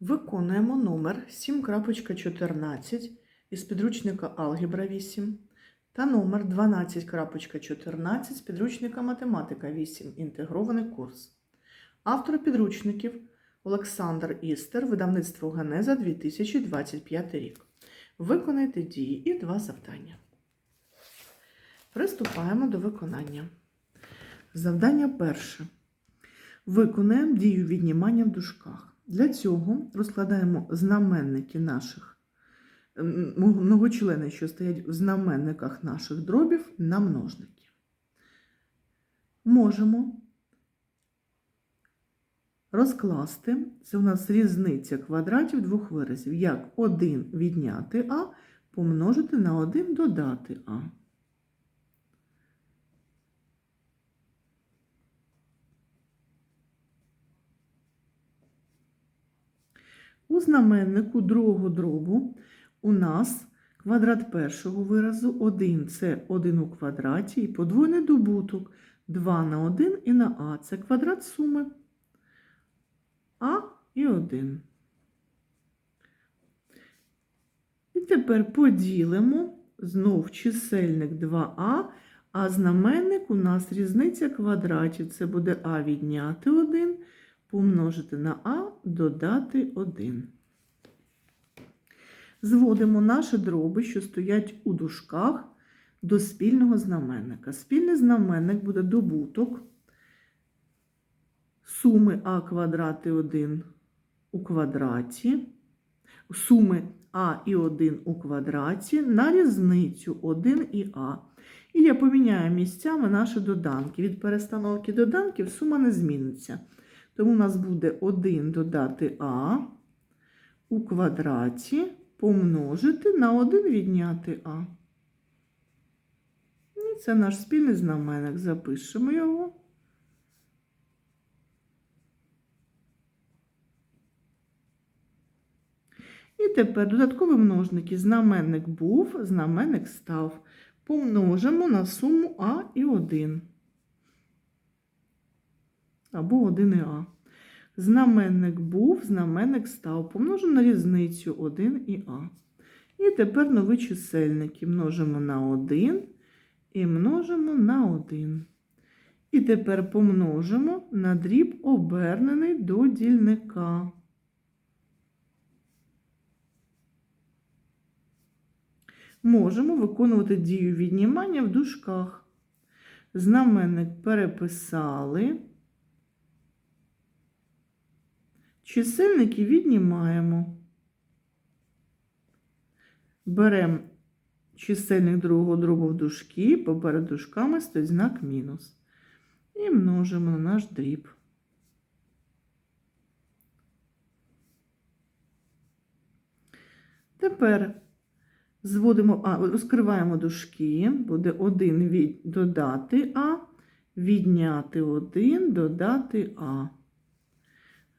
Виконуємо номер 7.14 із підручника Алгебра 8 та номер 12.14 з підручника Математика 8. Інтегрований курс. Автор підручників Олександр Істер, видавництво Генеза 2025 рік. Виконайте дії і два завдання. Приступаємо до виконання. Завдання перше. Виконаємо дію віднімання в дужках. Для цього розкладаємо знаменники наших многочлени, що стоять в знаменниках наших дробів, на множники. Можемо розкласти, це у нас різниця квадратів двох виразів, як 1 відняти А помножити на 1 додати А. У знаменнику другого дробу у нас квадрат першого виразу 1 це 1 у квадраті і подвойний добуток 2 на 1 і на А. Це квадрат суми А і 1. І тепер поділимо знов чисельник 2А, а знаменник у нас різниця квадратів. Це буде А відняти 1 помножити на А, додати 1. Зводимо наші дроби, що стоять у дужках, до спільного знаменника. Спільний знаменник буде добуток суми А квадрат і 1 у квадраті, суми А і 1 у квадраті на різницю 1 і А. І я поміняю місцями наші доданки. Від перестановки доданків сума не зміниться. Тому у нас буде 1 додати А у квадраті помножити на 1 відняти А. І це наш спільний знаменник. Запишемо його. І тепер додаткові множники. Знаменник був, знаменник став. Помножимо на суму А і 1 або 1А. Знаменник був, знаменник став. Помножимо на різницю 1 і А. І тепер нові чисельники множимо на 1 і множимо на 1. І тепер помножимо на дріб обернений до дільника. Можемо виконувати дію віднімання в дужках. Знаменник переписали. Чисельники віднімаємо. Беремо чисельник другого дробу в дужки, поперед дужками стоїть знак мінус. І множимо на наш дріб. Тепер зводимо, а, розкриваємо дужки, буде 1 від, додати А, відняти 1, додати А.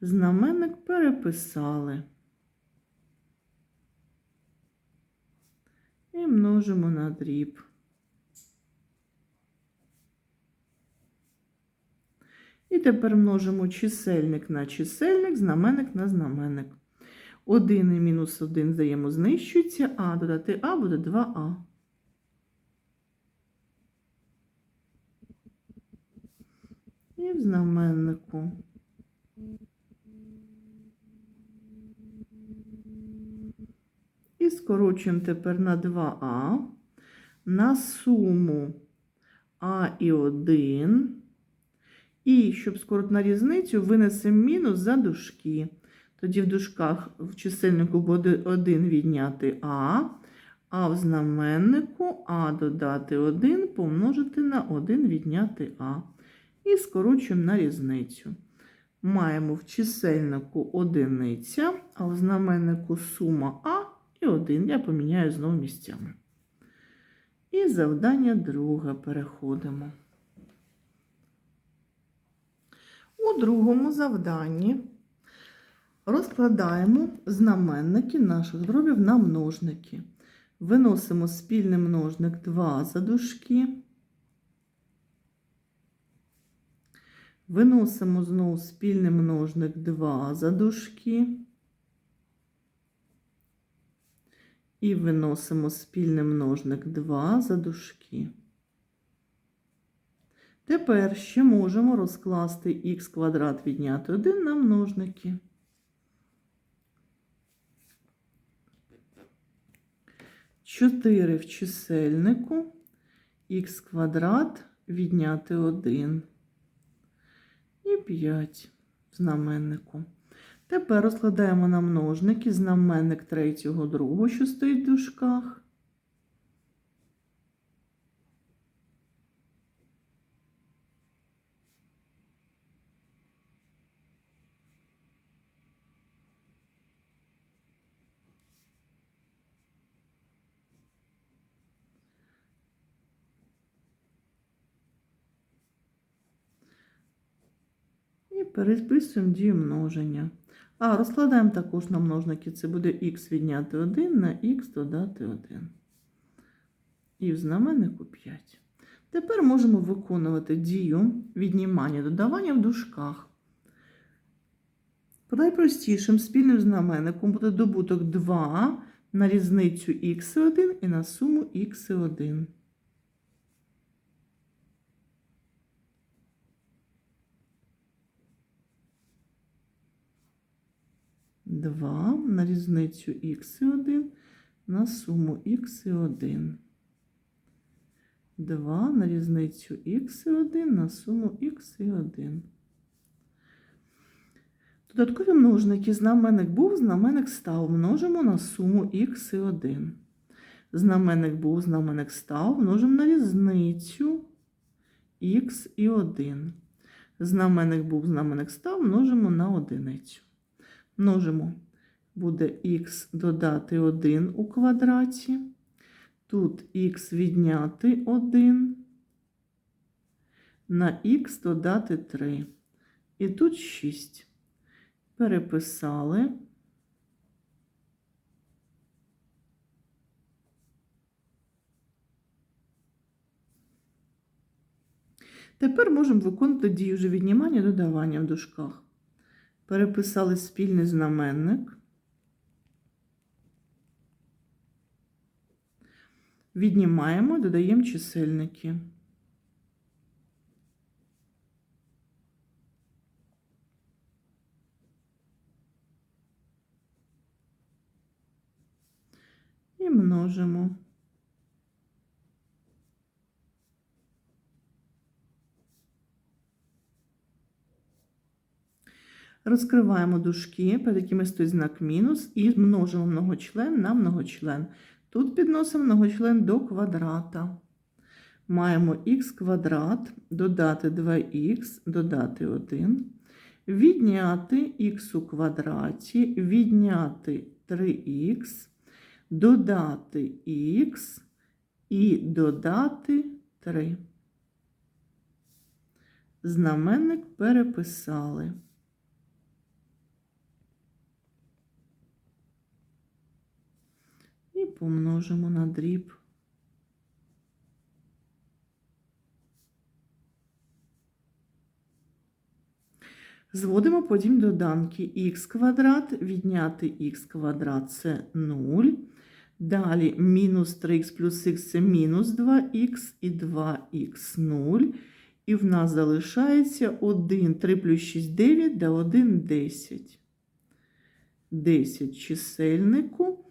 Знаменник переписали. І множимо на дріб. І тепер множимо чисельник на чисельник, знаменник на знаменник. 1 і мінус 1 взаємознищується, а додати А буде 2А. І в знаменнику. І скорочуємо тепер на 2А, на суму А і 1. І, щоб скоротити на різницю, винесемо мінус за дужки. Тоді в дужках в чисельнику буде 1 відняти А, а в знаменнику А додати 1 помножити на 1 відняти А. І скорочуємо на різницю. Маємо в чисельнику одиниця, а в знаменнику сума А і 1. Я поміняю знову місцями. І завдання друге переходимо. У другому завданні розкладаємо знаменники наших дробів на множники. Виносимо спільний множник 2 за дужки. Виносимо знову спільний множник 2 за дужки. І виносимо спільний множник 2 за дужки. Тепер ще можемо розкласти х квадрат відняти 1 на множники. Чотири в чисельнику, х квадрат відняти 1 і 5 в знаменнику. Тепер розкладаємо на множники знаменник третього другого, що стоїть в дужках. І переписуємо дію множення. А, розкладаємо також на множники. Це буде х відняти 1 на х додати 1. І в знаменнику 5. Тепер можемо виконувати дію віднімання додавання в дужках. Найпростішим спільним знаменником буде добуток 2 на різницю х1 і на суму х1. 2 на різницю х і 1 на суму х і 1. 2 на різницю х і 1 на суму х і 1. Додаткові множники знаменник був, знаменник став. Множимо на суму х і 1. Знаменник був, знаменник став. Множимо на різницю х і 1. Знаменник був, знаменник став. Множимо на одиницю. Множимо. Буде х додати 1 у квадраті. Тут х відняти 1. На х додати 3. І тут 6. Переписали. Тепер можемо виконати дію вже віднімання додавання в дужках. Переписали спільний знаменник. Віднімаємо, додаємо чисельники. І множимо. Розкриваємо дужки, перед якими стоїть знак мінус, і множимо многочлен на многочлен. Тут підносимо многочлен до квадрата. Маємо х квадрат, додати 2х, додати 1, відняти х у квадраті, відняти 3х, додати х і додати 3. Знаменник переписали. Помножимо на дріб. Зводимо потім доданки х квадрат, відняти х квадрат це 0. Далі мінус 3х плюс х це мінус 2х і 2х 0. І в нас залишається 1, 3 плюс 6 9, да 1 10. 10 чисельнику.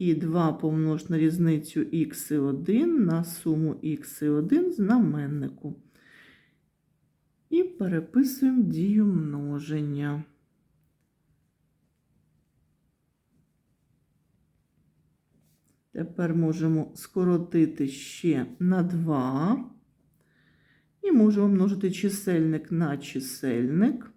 І 2 помнож на різницю х і 1 на суму х і 1 знаменнику. І переписуємо дію множення. Тепер можемо скоротити ще на 2. І можемо множити чисельник на чисельник.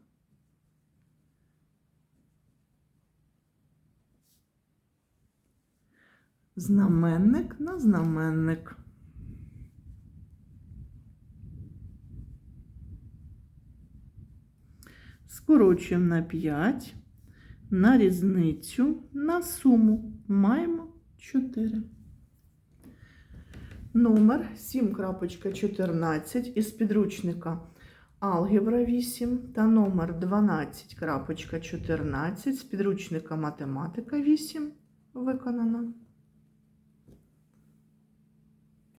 Знаменник на знаменник. Скорочуємо на 5, на різницю, на суму. Маємо 4. Номер 7.14 із підручника Алгебра 8 та номер 12.14 з підручника Математика 8 виконано.